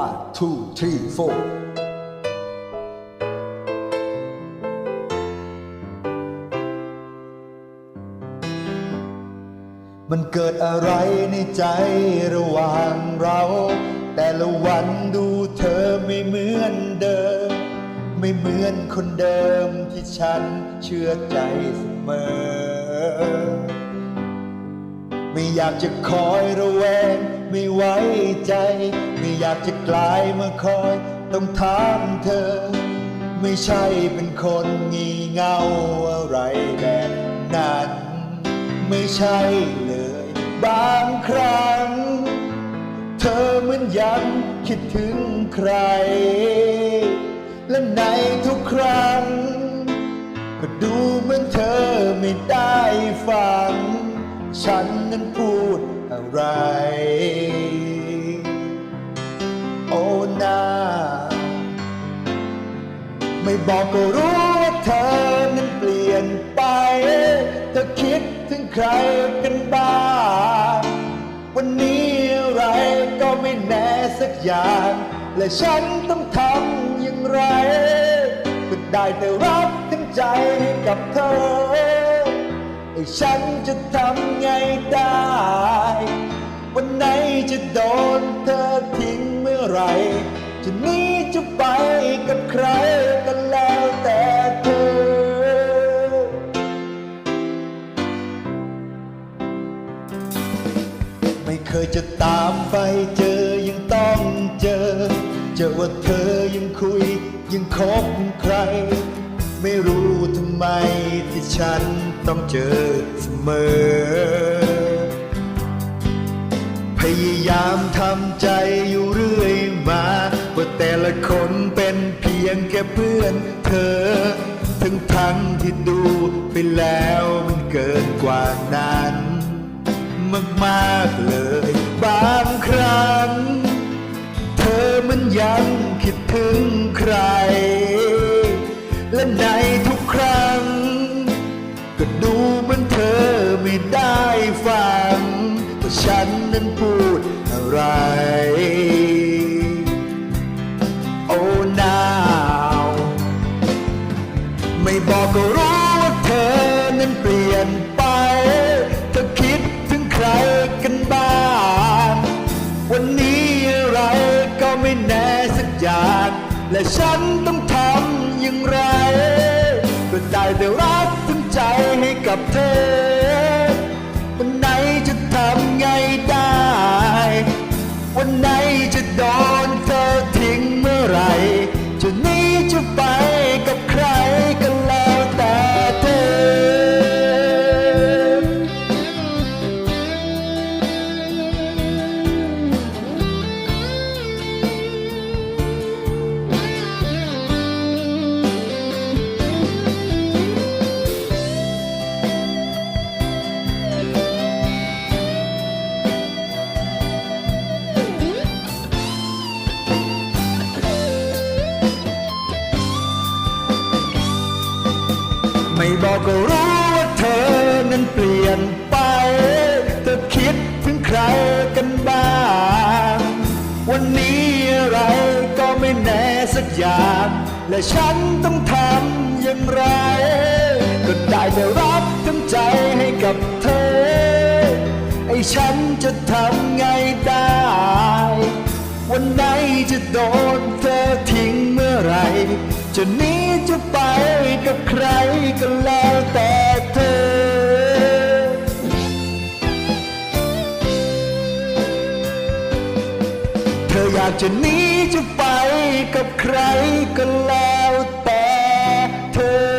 one two three four มันเกิดอะไรในใจระหว่างเรา แต่ละวันดูเธอไม่เหมือนเดิม ไม่เหมือนคนเดิมที่ฉันเชื่อใจเสมอ ไม่อยากจะคอยระแวงไม่ไว้ใจ ไม่อยากจะกลายมาคอย ต้องถามเธอ ไม่ใช่เป็นคนงี่เง่าอะไรแบบนั้น ไม่ใช่เลย บางครั้ง เธอเหมือนยังคิดถึงใคร และในทุกครั้ง ก็ดูเหมือนเธอไม่ได้ฟัง ฉันนั้นพูดอะไร โอ้นาไม่บอกก็รู้ว่าเธอนั้นเปลี่ยนไป เธอคิดถึงใครกันบ้าง วันนี้อะไรก็ไม่แน่สักอย่าง และฉันต้องทำอย่างไรก็ได้แต่รับทั้งใจให้กับเธอ ไอ้ฉันจะทำไงได้ วันไหนจะโดนเธอทิ้งเมื่อไหรจะหนีจะไปกับใครก็แล้วแต่เธอ ไม่เคยจะตามไปเจอยังต้องเจอ เจอว่าเธอยังคุยยังคบใคร ไม่รู้ทำไมที่ฉันต้องเจอเสมอ พยายามทำใจอยู่เรื่อยมาว่าแต่ละคนเป็นเพียงแค่เพื่อนเธอ ทั้งทั้งที่ดูไปแล้วมันเกินกว่านั้น มากๆเลย บางครั้ง เธอมันยังคิดถึงใคร นั้นพูดอะไร โอ้นาวไม่บอกก็รู้ว่าเธอนั้นเปลี่ยนไป เธอคิดถึงใครกันบ้าง วันนี้อะไรก็ไม่แน่สักอย่าง และฉันต้องทำอย่างไร ก็ได้แต่รักทั้งใจให้กับเธอ ไหนจะโดนเธอทิ้งเมื่อไหรจะนี้ บอกก็รู้ว่าเธอนั้นเปลี่ยนไป เธอคิดถึงใครกันบ้าง วันนี้อะไรก็ไม่แน่สักอย่าง และฉันต้องทำอย่างไร ก็ได้แต่รับทั้งใจให้กับเธอ ไอ้ฉันจะทำไงได้ วันไหนจะโดน จะหนีจะไปกับใครก็แล้วแต่เธอ เธออยากจะหนีจะไปกับใครก็แล้วแต่เธอ